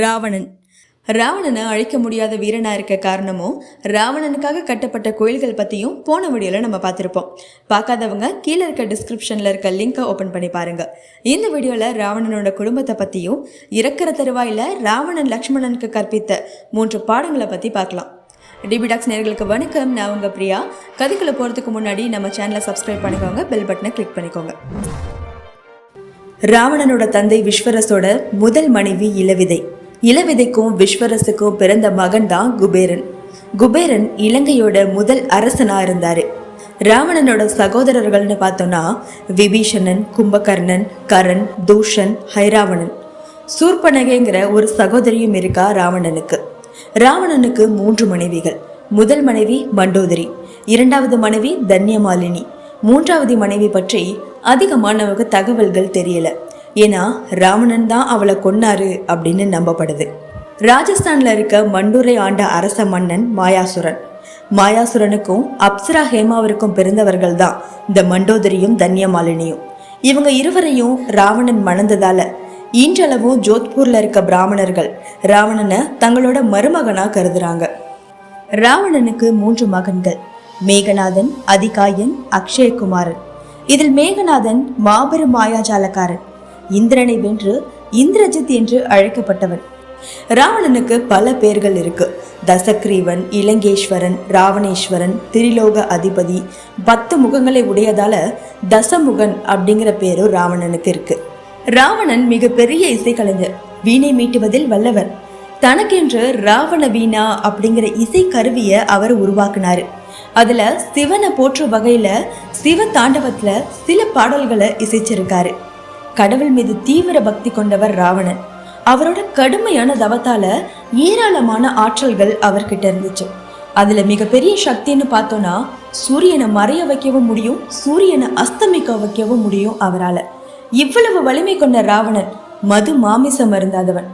ராவணன். ராவணனை அழிக்க முடியாத வீரனா இருக்க காரணமும் ராவணனுக்காக கட்டப்பட்ட கோயில்கள் பற்றியும் போன வீடியோவில் நம்ம பார்த்துருப்போம். பார்க்காதவங்க கீழே இருக்க டிஸ்கிரிப்ஷனில் இருக்க லிங்கை ஓப்பன் பண்ணி பாருங்க. இந்த வீடியோவில் ராவணனோட குடும்பத்தை பற்றியும் இறக்குற தருவாயில் ராவணன் லக்ஷ்மணனுக்கு கற்பித்த மூன்று பாடங்களை பற்றி பார்க்கலாம். டிபிடாக்ஸ் நேர்களுக்கு வணக்கம் நான் உங்கள் பிரியா. கதைக்குள்ளே போகிறதுக்கு முன்னாடி நம்ம சேனலை சப்ஸ்கிரைப் பண்ணிக்கோங்க பெல் பட்டனை கிளிக் பண்ணிக்கோங்க. ராவணனோட தந்தை விஸ்வரசோட முதல் மனைவி இளவிதை. இளவிதைக்கும் விஸ்வரசுக்கும் பிறந்த மகன் தான் குபேரன். குபேரன் இலங்கையோட முதல் அரசனா இருந்தாரு. ராவணனோட சகோதரர்கள்னு பார்த்தோம்னா விபீஷணன் கும்பகர்ணன் கரண் தூஷன் ஹைராவணன். சூர்பனகைங்கிற ஒரு சகோதரியும் இருக்கா ராவணனுக்கு. ராவணனுக்கு மூன்று மனைவிகள். முதல் மனைவி மண்டோதரி இரண்டாவது மனைவி தன்யமாலினி. மூன்றாவது மனைவி பற்றி அதிகமாக நமக்கு தகவல்கள் தெரியலை. ஏன்னா ராவணன் தான் அவளை கொன்னாரு அப்படின்னு நம்பப்படுது. ராஜஸ்தான்ல இருக்க மண்டூரை ஆண்ட அரச மன்னன் மாயாசுரன். மாயாசுரனுக்கும் அப்சரா ஹேமாவிற்கும் பிறந்தவர்கள் தான் இந்த மண்டோதரியும் தன்யமாலினியும். இவங்க இருவரையும் ராவணன் மணந்ததால இன்றளவும் ஜோத்பூர்ல இருக்க பிராமணர்கள் ராவணனை தங்களோட மருமகனா கருதுறாங்க. ராவணனுக்கு மூன்று மகன்கள் மேகநாதன் அதிகாயன் அக்ஷயகுமாரன். இதில் மேகநாதன் மாபெரும் மாயாஜாலக்காரன். இந்திரனை வென்று இந்திரஜித் என்று அழைக்கப்பட்டவன். ராவணனுக்கு பல பேர்கள் இருக்கு. தசக்ரீவன் இலங்கேஸ்வரன் ராவணேஸ்வரன் திரிலோக அதிபதி பத்து முகங்களை உடையதால தசமுகன் அப்படிங்கிற பேரும் ராவணனுக்கு இருக்கு. ராவணன் மிகப்பெரிய இசைக்கலைஞர். வீணை மீட்டுவதில் வல்லவர் தனக்கென்று ராவண வீணா அப்படிங்கிற இசை கருவியை அவர் உருவாக்குனாரு. அதுல சிவனை போற்றும் வகையில சிவ தாண்டவத்துல சில பாடல்களை இசைச்சிருக்காரு. கடவுள் மீது தீவிர பக்தி கொண்டவர் ராவணன். அவரோட கடுமையான தவத்தால ஏராளமான ஆற்றல்கள் அவர்கிட்ட இருந்துச்சு. அதுல மிகப்பெரிய சக்தின்னு பார்த்தோம்னா சூரியனை மறைய வைக்கவும் முடியும் சூரியனை அஸ்தமிக்க வைக்கவும் முடியும் அவரால. இவ்வளவு வலிமை கொண்ட ராவணன் மது மாமிசம் அருந்தாதவன்.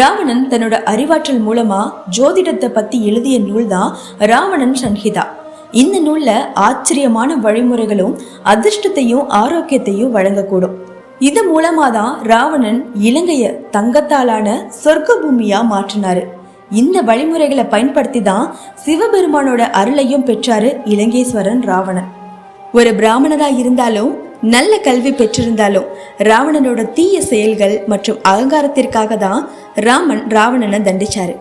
ராவணன் தன்னோட அறிவாற்றல் மூலமா ஜோதிடத்தை பத்தி எழுதிய நூல் தான் ராவணன் சன்ஹிதா இந்த நூல்ல ஆச்சரியமான வழிமுறைகளும் அதிர்ஷ்டத்தையும் ஆரோக்கியத்தையும் வழங்கக்கூடும். இது மூலமா தான் ராவணன் இலங்கைய தங்கத்தாலான சொர்க்க பூமியா மாற்றினாரு. இந்த வழிமுறைகளை பயன்படுத்தி தான் சிவபெருமானோட அருளையும் பெற்றாரு இலங்கேஸ்வரன் ராவணன். ஒரு பிராமணரா இருந்தாலும் நல்ல கல்வி பெற்றிருந்தாலும் ராவணனோட தீய செயல்கள் மற்றும் அகங்காரத்திற்காக தான் ராமன் ராவணனை தண்டிச்சாரு.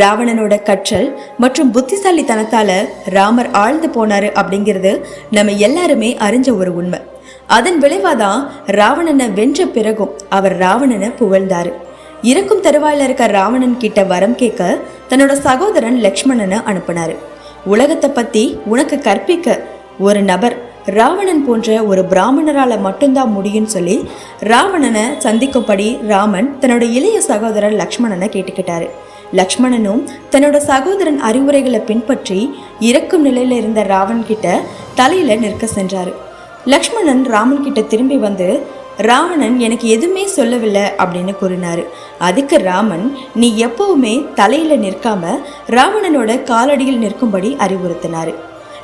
ராவணனோட கற்றல் மற்றும் புத்திசாலித்தனத்தால ராமர் ஆழ்ந்து போனாரு அப்படிங்கிறது நம்ம எல்லாருமே அறிஞ்ச ஒரு உண்மை. அதன் விளைவாதான் ராவணனை வென்ற பிறகும் அவர் ராவணனை புகழ்ந்தாரு. இறக்கும் தருவாயில இருக்க ராவணன் கிட்ட வரம் கேட்க தன்னோட சகோதரன் லக்ஷ்மணனை அனுப்புனாரு. உலகத்தை பத்தி உனக்கு கற்பிக்க ஒரு நபர் ராவணன் போன்ற ஒரு பிராமணரால் மட்டும்தான் முடியும்னு சொல்லி ராவணனை சந்திக்கும்படி ராமன் தன்னோட இளைய சகோதரர் லக்ஷ்மணனை கேட்டுக்கிட்டாரு. லக்ஷ்மணனும் தன்னோட சகோதரன் அறிவுரைகளை பின்பற்றி இறக்கும் நிலையில் இருந்த ராவன் கிட்ட தலையில் நிற்க சென்றாரு. லக்ஷ்மணன் ராமன் கிட்ட திரும்பி வந்து ராவணன் எனக்கு எதுவுமே சொல்லவில்லை அப்படின்னு கூறினார். அதுக்கு ராமன் நீ எப்பவுமே தலையில நிற்காம ராவணனோட காலடியில் நிற்கும்படி அறிவுறுத்தினார்.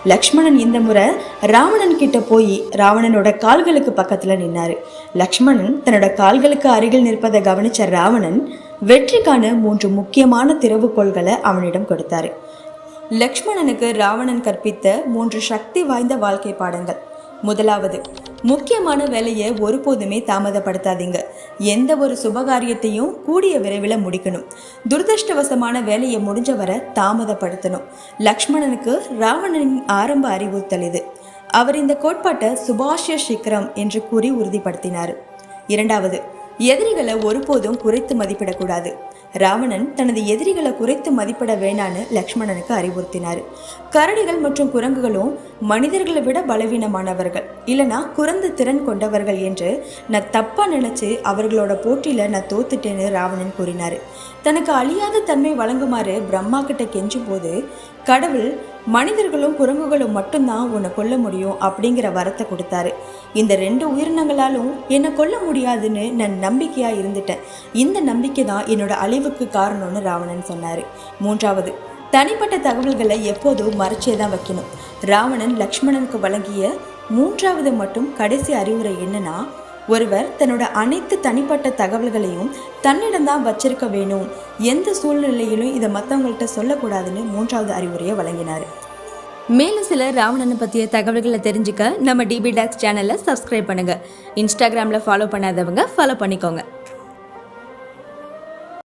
லக்ஷ்மணன் இந்த முறை ராவணன் கிட்ட போய் ராவணனோட கால்களுக்கு பக்கத்துல நின்னாரு. லக்ஷ்மணன் தன்னோட கால்களுக்கு அருகில் நிற்பதை கவனிச்ச ராவணன் வெற்றிக்கான மூன்று முக்கியமான திறவுகோள்களை அவனிடம் கொடுத்தாரு. லக்ஷ்மணனுக்கு ராவணன் கற்பித்த மூன்று சக்தி வாய்ந்த வாழ்க்கை பாடங்கள். முதலாவது முக்கியமான வேலையை ஒருபோதுமே தாமதப்படுத்தாதீங்க. எந்த ஒரு சுபகாரியத்தையும் கூடிய விரைவில் முடிக்கணும். துரதிருஷ்டவசமான வேலையை முடிஞ்ச வரை தாமதப்படுத்தணும். லக்ஷ்மணனுக்கு ராவணனின் ஆரம்ப அறிவுறுத்தல் இது அவர் இந்த கோட்பாட்டை சுபாஷ்ய சிக்கரம் என்று கூறி உறுதிப்படுத்தினார். இரண்டாவது எதிரிகளை ஒருபோதும் குறைத்து மதிப்பிடக்கூடாது. ராவணன் தனது எதிரிகளை குறைத்து மதிப்பிட வேணான்னு லக்ஷ்மணனுக்கு அறிவுறுத்தினார். கரடிகள் மற்றும் குரங்குகளும் மனிதர்களை விட பலவீனமானவர்கள். இல்லைனா குறைந்த திறன் கொண்டவர்கள் என்று நான் தப்பாக நினச்சி அவர்களோட போட்டியில் நான் தோத்துட்டேன்னு ராவணன் கூறினார். தனக்கு அழியாத தன்மை வழங்குமாறு பிரம்மா கிட்ட கெஞ்சும் போது கடவுள் மனிதர்களும் குரங்குகளும் மட்டும்தான் உன்னை கொல்ல முடியும் அப்படிங்கிற வரத்தை கொடுத்தாரு. இந்த ரெண்டு உயிரினங்களாலும் என்னை கொல்ல முடியாதுன்னு நான் நம்பிக்கையாக இருந்துட்டேன். இந்த நம்பிக்கை தான் என்னோட அழிவுக்கு காரணம்னு ராவணன் சொன்னார். மூன்றாவது தனிப்பட்ட தகவல்களை எப்போதும் மறைச்சே தான் வைக்கணும். ராவணன் லக்ஷ்மணனுக்கு வழங்கிய மூன்றாவது மட்டும் கடைசி அறிவுரை என்னன்னா ஒருவர் தன்னோட அனைத்து தனிப்பட்ட தகவல்களையும் தன்னிடம்தான் வச்சிருக்க வேணும். எந்த சூழ்நிலையிலும் இதை மற்றவங்கள்ட்ட சொல்லக்கூடாதுன்னு மூன்றாவது அறிவுரையை வழங்கினார். மேலும் சில ராவணனை பற்றிய தகவல்களை தெரிஞ்சுக்க நம்ம டிபி டாக்ஸ் சேனலை சப்ஸ்கிரைப் பண்ணுங்கள் இன்ஸ்டாகிராமில் ஃபாலோ பண்ணாதவங்க ஃபாலோ பண்ணிக்கோங்க.